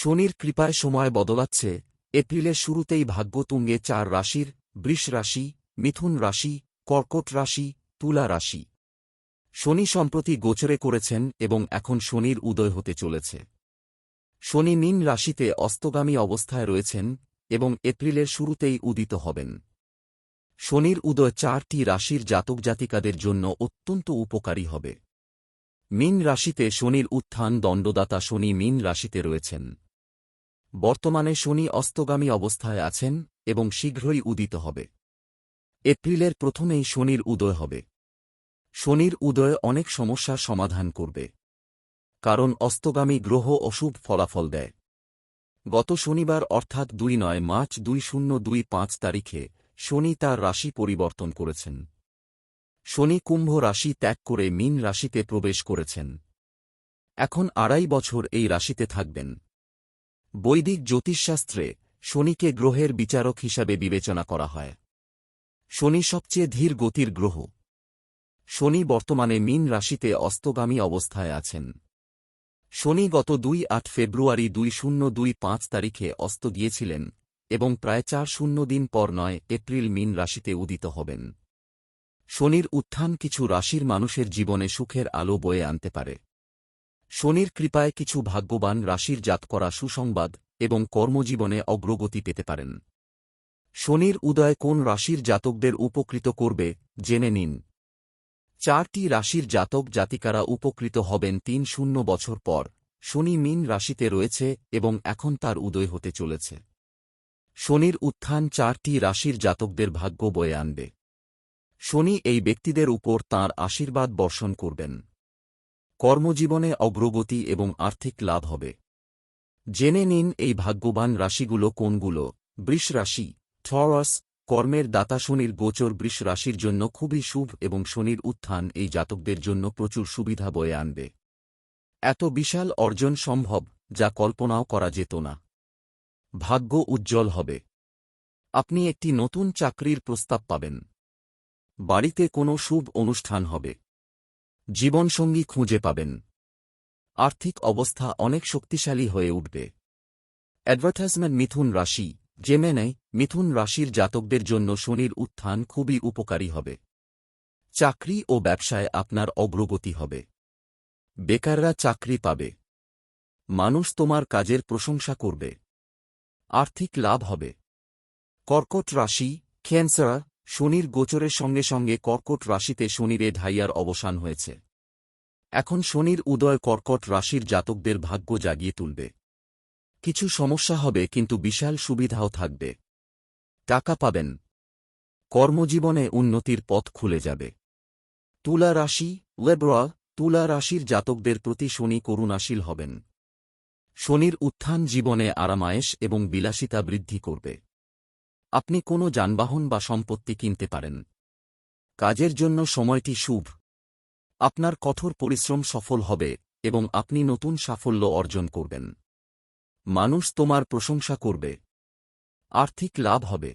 শনির কৃপায় সময় বদলাচ্ছে। এপ্রিলের শুরুতেই ভাগ্যতুঙ্গে চার রাশির বৃষ রাশি, মিথুন রাশি, কর্কট রাশি, তুলা রাশি। শনি সম্প্রতি গোচরে করেছেন এবং এখন শনির উদয় হতে চলেছে। শনি মীন রাশিতে অস্তগামী অবস্থায় রয়েছেন এবং এপ্রিলের শুরুতেই উদিত হবেন। শনির উদয় চারটি রাশির জাতক জাতিকাদের জন্য অত্যন্ত উপকারী হবে। মিন রাশিতে শনির উত্থান দণ্ডদাতা শনি মিন রাশিতে রয়েছেন। বর্তমানে শনি অস্তগামী অবস্থায় আছেন এবং শীঘ্রই উদিত হবে। এপ্রিলের প্রথমেই শনির উদয় হবে। শনির উদয় অনেক সমস্যার সমাধান করবে। কারণ অস্তগামী গ্রহ অশুভ ফলাফল দেয়। গত শনিবার অর্থাৎ দুই নয় মার্চ দুই শূন্য দুই পাঁচ তারিখে শনি তার রাশি পরিবর্তন করেছেন। শনি কুম্ভ রাশি ত্যাগ করে মীন রাশিতে প্রবেশ করেছেন। এখন আড়াই বছর এই রাশিতে থাকবেন। বৈদিক জ্যোতিষশাস্ত্রে শনিকে গ্রহের বিচারক হিসাবে বিবেচনা করা হয়। শনি সবচেয়ে ধীর গতির গ্রহ। শনি বর্তমানে মীন রাশিতে অস্তগামী অবস্থায় আছেন। শনি গত দুই আট ফেব্রুয়ারি দুই শূন্য দুই পাঁচ তারিখে অস্ত গিয়েছিলেন এবং প্রায় চার শূন্য দিন পর নয় এপ্রিল মীন রাশিতে উদিত হবেন। শনির উত্থান কিছু রাশির মানুষের জীবনে সুখের আলো বয়ে আনতে পারে। শনির কৃপায় কিছু ভাগ্যবান রাশির জাত করা সুসংবাদ এবং কর্মজীবনে অগ্রগতি পেতে পারেন। শনির উদয় কোন রাশির জাতকদের উপকৃত করবে, জেনে নিন। চারটি রাশির জাতক জাতিকারা উপকৃত হবেন তিন শূন্য বছর পর। শনি মিন রাশিতে রয়েছে এবং এখন তার উদয় হতে চলেছে। শনির উত্থান চারটি রাশির জাতকদের ভাগ্য বয়ে আনবে। শনি এই ব্যক্তিদের উপর তাঁর আশীর্বাদ বর্ষণ করবেন। কর্মজীবনে অগ্রগতি এবং আর্থিক লাভ হবে। জেনে নিন এই ভাগ্যবান রাশিগুলো কোনগুলো। বৃষ রাশি থরাস কর্মের দাতা শনির গোচর বৃষ রাশির জন্য খুবই শুভ এবং শনির উত্থান এই জাতকদের জন্য প্রচুর সুবিধা বয়ে আনবে। এত বিশাল অর্জন সম্ভব, যা কল্পনাও করা যেত না। ভাগ্য উজ্জ্বল হবে। আপনি একটি নতুন চাকরির প্রস্তাব পাবেন। বাড়িতে কোনো শুভ অনুষ্ঠান হবে। জীবনসঙ্গী খুঁজে পাবেন। আর্থিক অবস্থা অনেক শক্তিশালী হয়ে উঠবে। অ্যাডভার্টাইজমেন্ট মিথুন রাশি জেমেনাই মিথুন রাশির জাতকদের জন্য শনির উত্থান খুবই উপকারী হবে। চাকরি ও ব্যবসায় আপনার অগ্রগতি হবে। বেকাররা চাকরি পাবে। মানুষ তোমার কাজের প্রশংসা করবে। আর্থিক লাভ হবে। কর্কট রাশি ক্যান্সার শনির গোচরের সঙ্গে সঙ্গে কর্কট রাশিতে শনিরে ঢাইয়ার অবসান হয়েছে। এখন শনির উদয় কর্কট রাশির জাতকদের ভাগ্য জাগিয়ে তুলবে। কিছু সমস্যা হবে, কিন্তু বিশাল সুবিধাও থাকবে। টাকা পাবেন। কর্মজীবনে উন্নতির পথ খুলে যাবে। তুলা রাশি, লেব্রা, তুলা রাশির জাতকদের প্রতি শনি করুণাশীল হবেন। শনির উত্থান জীবনে আরামায়েশ এবং বিলাসিতা বৃদ্ধি করবে। আপনি কোনো যানবাহন বা সম্পত্তি কিনতে পারেন। কাজের জন্য সময়টি শুভ। আপনার কঠোর পরিশ্রম সফল হবে এবং আপনি নতুন সাফল্য অর্জন করবেন। মানুষ তোমার প্রশংসা করবে। আর্থিক লাভ হবে।